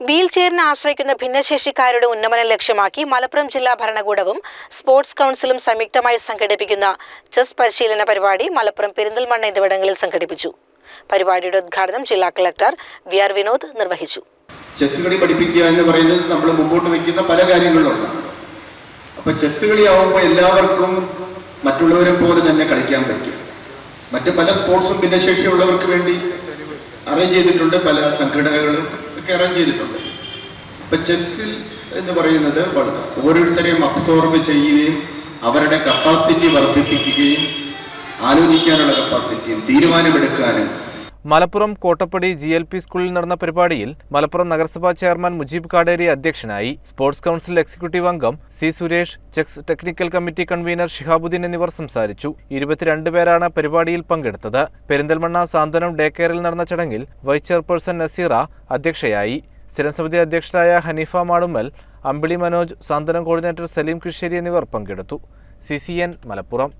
Wheel ചെയറിനെ ആശ്രയിക്കുന്ന ഭിന്നശേഷിക്കാരുടെ ഉന്നമനം ലക്ഷ്യമാക്കി മലപ്പുറം ജില്ലാ ഭരണകൂടവും സ്പോർട്സ് കൗൺസിലും സംയുക്തമായി സംഘടിപ്പിക്കുന്ന ചെസ് പരിശീലന പരിപാടി മലപ്പുറം പെരിന്തൽമണ്ണ എന്നിവിടങ്ങളിൽ സംഘടിപ്പിച്ചു. പരിപാടിയുടെ ഉദ്ഘാടനം ജില്ലാ കളക്ടർ വി ആർ വിനോദ് നിർവഹിച്ചു. ചെസ് കളി പഠിപ്പിക്കുക എന്ന് പറയുന്നത് നമ്മൾ മുമ്പോട്ട് വയ്ക്കുന്ന പല കാര്യങ്ങളിലും അപ്പൊ ചെസ് കളി ആവുമ്പോൾ എല്ലാവർക്കും മറ്റുള്ളവരെ പോലെ തന്നെ കളിക്കാൻ പറ്റും. മറ്റ് പല സ്പോർട്സും ഭിന്നശേഷിയുള്ളവർക്ക് വേണ്ടി അറേഞ്ച് ചെയ്തിട്ടുണ്ട് പല സംഘടനകളും. ഒക്കെ അറേഞ്ച് ചെയ്തിട്ടുണ്ട്. അപ്പൊ ചെസ്സിൽ എന്ന് പറയുന്നത് വളരെ ഓരോരുത്തരെയും അബ്സോർബ് ചെയ്യുകയും അവരുടെ കപ്പാസിറ്റി വർദ്ധിപ്പിക്കുകയും ആലോചിക്കാനുള്ള കപ്പാസിറ്റിയും തീരുമാനമെടുക്കാനും Malappuram Kottappadi G L P സ്കൂളിൽ നടന്ന പരിപാടിയിൽ മലപ്പുറം നഗരസഭാ ചെയർമാൻ മുജീബ് കാടേരി അധ്യക്ഷനായി സ്പോർട്സ് കൗൺസിൽ എക്സിക്യൂട്ടീവ് അംഗം സി സുരേഷ് ചെക്സ് ടെക്നിക്കൽ കമ്മിറ്റി കൺവീനർ ഷിഹാബുദ്ദീൻ എന്നിവർ സംസാരിച്ചു. ഇരുപത്തിരണ്ട് പേരാണ് പരിപാടിയിൽ പങ്കെടുത്തത്. പെരിന്തൽമണ്ണ സാന്ത്വനം ഡേ കെയറിൽ നടന്ന ചടങ്ങിൽ വൈസ് ചെയർപേഴ്സൺ നസീറ അധ്യക്ഷയായി. സ്ഥിരം സമിതി അധ്യക്ഷരായ ഹനീഫ മാടുമ്മൽ അമ്പിളി മനോജ് സാന്ത്വനം കോർഡിനേറ്റർ സലീം കൃഷേരി എന്നിവർ പങ്കെടുത്തു. C C N Malappuram